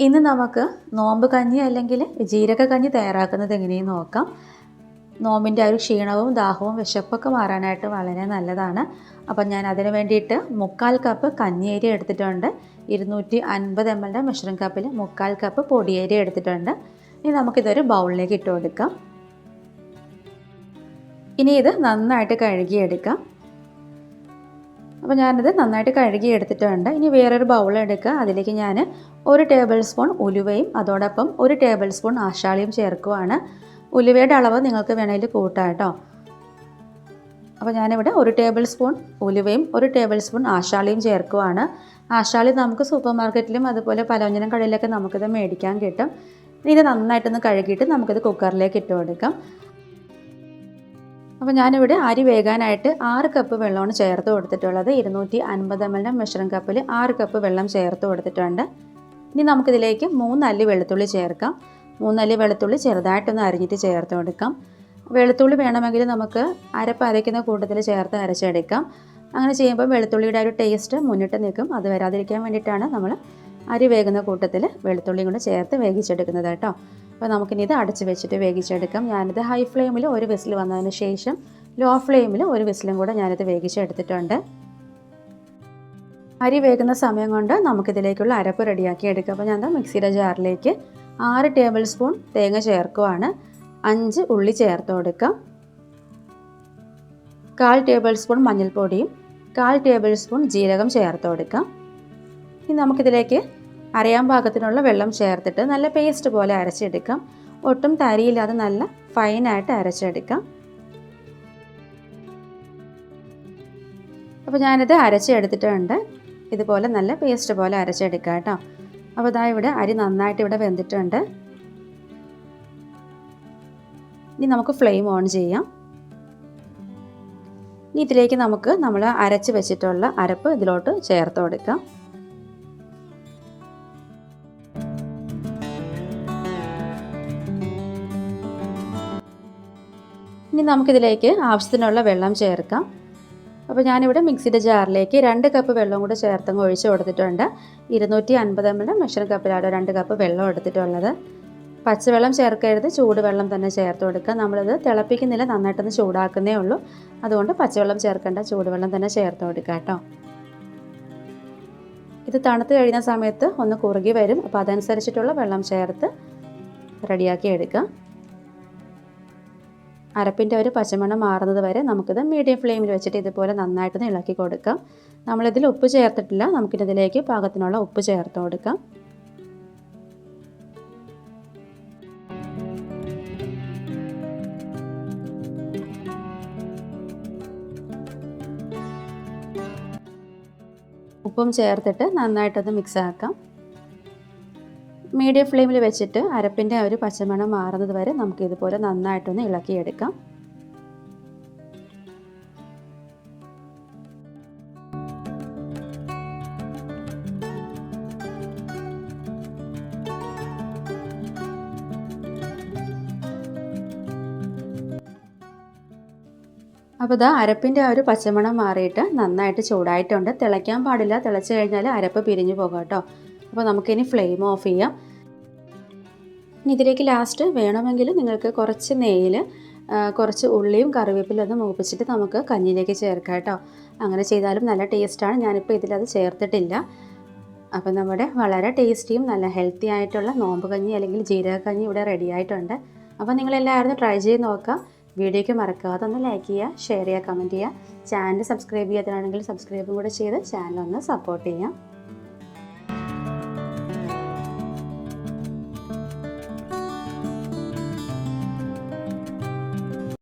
ഇന്ന് നമുക്ക് നോമ്പ് കഞ്ഞി അല്ലെങ്കിൽ ജീരക കഞ്ഞി തയ്യാറാക്കുന്നത് എങ്ങനെയെന്ന് നോക്കാം. നോമ്പിന്റെ ആ ഒരു ക്ഷീണവും ദാഹവും വിശപ്പൊക്കെ മാറാനായിട്ട് വളരെ നല്ലതാണ്. അപ്പം ഞാൻ അതിന് വേണ്ടിയിട്ട് മുക്കാൽ കപ്പ് കഞ്ഞിയേരി എടുത്തിട്ടുണ്ട്. ഇരുന്നൂറ്റി അൻപത് എം എല്ലിന്റെ മെഷറിംഗ് കപ്പിൽ മുക്കാൽ കപ്പ് പൊടിയേരി എടുത്തിട്ടുണ്ട്. ഇനി നമുക്കിതൊരു ബൗളിലേക്ക് ഇട്ട് കൊടുക്കാം. ഇനി ഇത് നന്നായിട്ട് കഴുകിയെടുക്കാം. അപ്പോൾ ഞാനിത് നന്നായിട്ട് കഴുകി എടുത്തിട്ടുണ്ട്. ഇനി വേറൊരു ബൗൾ എടുക്കുക. അതിലേക്ക് ഞാൻ ഒരു ടേബിൾ സ്പൂൺ ഉലുവയും അതോടൊപ്പം ഒരു ടേബിൾ സ്പൂൺ ആശാളിയും ചേർക്കുവാണ്. ഉലുവയുടെ അളവ് നിങ്ങൾക്ക് വേണമെങ്കിൽ കൂട്ടാം കേട്ടോ. അപ്പോൾ ഞാനിവിടെ ഒരു ടേബിൾ സ്പൂൺ ഉലുവയും ഒരു ടേബിൾ സ്പൂൺ ആശാളിയും ചേർക്കുവാണ്. ആശാളി നമുക്ക് സൂപ്പർ മാർക്കറ്റിലും അതുപോലെ പലവ്യഞ്ജനം കടയിലൊക്കെ നമുക്കിത് മേടിക്കാൻ കിട്ടും. ഇത് നന്നായിട്ടൊന്ന് കഴുകിയിട്ട് നമുക്കിത് കുക്കറിലേക്ക് ഇട്ട് കൊടുക്കാം അപ്പോൾ ഞാനിവിടെ അരി വേകാനായിട്ട് ആറ് കപ്പ് വെള്ളമാണ് ചേർത്ത് കൊടുത്തിട്ടുള്ളത്. ഇരുന്നൂറ്റി അൻപത് എം എല്ലിന്റെ മെഷറിംഗ് കപ്പിൽ ആറ് കപ്പ് വെള്ളം ചേർത്ത് കൊടുത്തിട്ടുണ്ട്. ഇനി നമുക്കിതിലേക്ക് മൂന്നല്ലി വെളുത്തുള്ളി ചേർക്കാം. മൂന്നല്ലി വെളുത്തുള്ളി ചെറുതായിട്ടൊന്ന് അരിഞ്ഞിട്ട് ചേർത്ത് കൊടുക്കാം. വെളുത്തുള്ളി വേണമെങ്കിൽ നമുക്ക് അരപ്പ് അരയ്ക്കുന്ന കൂട്ടത്തിൽ ചേർത്ത് അരച്ചെടുക്കാം. അങ്ങനെ ചെയ്യുമ്പോൾ വെളുത്തുള്ളിയുടെ ഒരു ടേസ്റ്റ് മുന്നിട്ട് നിൽക്കും. അത് വരാതിരിക്കാൻ വേണ്ടിയിട്ടാണ് നമ്മൾ അരി വേകുന്ന കൂട്ടത്തിൽ വെളുത്തുള്ളിയും കൂടെ ചേർത്ത് വേവിച്ചെടുക്കുന്നത് കേട്ടോ അപ്പോൾ നമുക്കിനി ഇത് അടച്ച് വെച്ചിട്ട് വേവിച്ചെടുക്കാം. ഞാനിത് ഹൈ ഫ്ലെയിമിൽ ഒരു വിസിൽ വന്നതിന് ശേഷം ലോ ഫ്ലെയിമിൽ ഒരു വിസിലും കൂടെ ഞാനിത് വേവിച്ചെടുത്തിട്ടുണ്ട്. അരി വേകുന്ന സമയം കൊണ്ട് നമുക്കിതിലേക്കുള്ള അരപ്പ് റെഡിയാക്കി എടുക്കാം. അപ്പോൾ ഞാൻ മിക്സിയുടെ ജാറിലേക്ക് ആറ് ടേബിൾ സ്പൂൺ തേങ്ങ ചേർക്കുവാണ്. അഞ്ച് ഉള്ളി ചേർത്ത് കൊടുക്കാം. കാൽ ടേബിൾ സ്പൂൺ മഞ്ഞൾപ്പൊടിയും കാൽ ടേബിൾ സ്പൂൺ ജീരകം ചേർത്ത് കൊടുക്കാം. ഇനി നമുക്കിതിലേക്ക് അരയാൻ പാകത്തിനുള്ള വെള്ളം ചേർത്തിട്ട് നല്ല പേസ്റ്റ് പോലെ അരച്ചെടുക്കാം. ഒട്ടും തരിയില്ലാതെ നല്ല ഫൈനായിട്ട് അരച്ചെടുക്കാം. അപ്പോൾ ഞാനിത് അരച്ചെടുത്തിട്ടുണ്ട്. ഇതുപോലെ നല്ല പേസ്റ്റ് പോലെ അരച്ചെടുക്കാം കേട്ടോ. അപ്പോൾ ഇതാ ഇവിടെ അരി നന്നായിട്ട് ഇവിടെ വെന്തിട്ടുണ്ട്. ഇനി നമുക്ക് ഫ്ലെയിം ഓൺ ചെയ്യാം. ഇനി ഇതിലേക്ക് നമുക്ക് നമ്മൾ അരച്ച് വെച്ചിട്ടുള്ള അരപ്പ് ഇതിലോട്ട് ചേർത്ത് കൊടുക്കാം. ഇനി നമുക്കിതിലേക്ക് ആവശ്യത്തിനുള്ള വെള്ളം ചേർക്കാം. അപ്പോൾ ഞാനിവിടെ മിക്സിയുടെ ജാറിലേക്ക് രണ്ട് കപ്പ് വെള്ളം കൂടെ ചേർത്തങ്ങ് ഒഴിച്ച് കൊടുത്തിട്ടുണ്ട്. ഇരുന്നൂറ്റി അൻപത് എം എൽ മെഷർ കപ്പിലാണ് രണ്ട് കപ്പ് വെള്ളം എടുത്തിട്ടുള്ളത്. പച്ചവെള്ളം ചേർക്കരുത് ചൂടുവെള്ളം തന്നെ ചേർത്ത് കൊടുക്കുക. നമ്മളിത് തിളപ്പിക്കുന്നില്ല നന്നായിട്ടൊന്ന് ചൂടാക്കുന്നേ ഉള്ളൂ. അതുകൊണ്ട് പച്ചവെള്ളം ചേർക്കേണ്ട ചൂടുവെള്ളം തന്നെ ചേർത്ത് കൊടുക്കുക കേട്ടോ. ഇത് തണുത്ത് കഴിയുന്ന സമയത്ത് ഒന്ന് കുറുകി വരും. അപ്പോൾ അതനുസരിച്ചിട്ടുള്ള വെള്ളം ചേർത്ത് റെഡിയാക്കി എടുക്കുക. അരപ്പിന്റെ ഒരു പച്ചമണം മാറുന്നത് വരെ നമുക്കിത് മീഡിയം ഫ്ലെയിമിൽ വെച്ചിട്ട് ഇതുപോലെ നന്നായിട്ട് ഇളക്കി കൊടുക്കാം. നമ്മളിതിൽ ഉപ്പ് ചേർത്തിട്ടില്ല. നമുക്കിതിലേക്ക് പാകത്തിനുള്ള ഉപ്പ് ചേർത്ത് കൊടുക്കാം. ഉപ്പും ചേർത്തിട്ട് നന്നായിട്ടൊന്ന് മിക്സ് ആക്കാം. മീഡിയം ഫ്ലെയിമിൽ വെച്ചിട്ട് അരപ്പിന്റെ ഒരു പച്ചമണം മാറുന്നത് വരെ നമുക്ക് ഇതുപോലെ നന്നായിട്ടൊന്ന് ഇളക്കിയെടുക്കാം. അപ്പോൾ ഇതാ അരപ്പിന്റെ ആ ഒരു പച്ചമണം മാറിയിട്ട് നന്നായിട്ട് ചൂടായിട്ടുണ്ട്. തിളയ്ക്കാൻ പാടില്ല. തിളച്ച് കഴിഞ്ഞാൽ അരപ്പ് പിരിഞ്ഞു പോകാം കേട്ടോ. അപ്പോൾ നമുക്കിനി ഫ്ലെയിം ഓഫ് ചെയ്യാം. ഇനി ഇതിലേക്ക് ലാസ്റ്റ് വേണമെങ്കിൽ നിങ്ങൾക്ക് കുറച്ച് നെയ്യിൽ കുറച്ച് ഉള്ളിയും കറിവേപ്പിലും ഒന്ന് മൂപ്പിച്ചിട്ട് നമുക്ക് കഞ്ഞിയിലേക്ക് ചേർക്കാം കേട്ടോ. അങ്ങനെ ചെയ്താലും നല്ല ടേസ്റ്റാണ്. ഞാനിപ്പോൾ ഇതിലത് ചേർത്തിട്ടില്ല. അപ്പോൾ നമ്മുടെ വളരെ ടേസ്റ്റിയും നല്ല ഹെൽത്തി ആയിട്ടുള്ള നോമ്പ് കഞ്ഞി അല്ലെങ്കിൽ ജീരക കഞ്ഞി ഇവിടെ റെഡി ആയിട്ടുണ്ട്. അപ്പോൾ നിങ്ങളെല്ലാവരും ട്രൈ ചെയ്ത് നോക്കുക. വീഡിയോയ്ക്ക് മറക്കാതെ ഒന്ന് ലൈക്ക് ചെയ്യുക ഷെയർ ചെയ്യുക കമന്റ് ചെയ്യുക. ചാനൽ സബ്സ്ക്രൈബ് ചെയ്യാത്തതാണെങ്കിൽ സബ്സ്ക്രൈബും കൂടെ ചെയ്ത് ചാനൽ ഒന്ന് സപ്പോർട്ട് ചെയ്യാം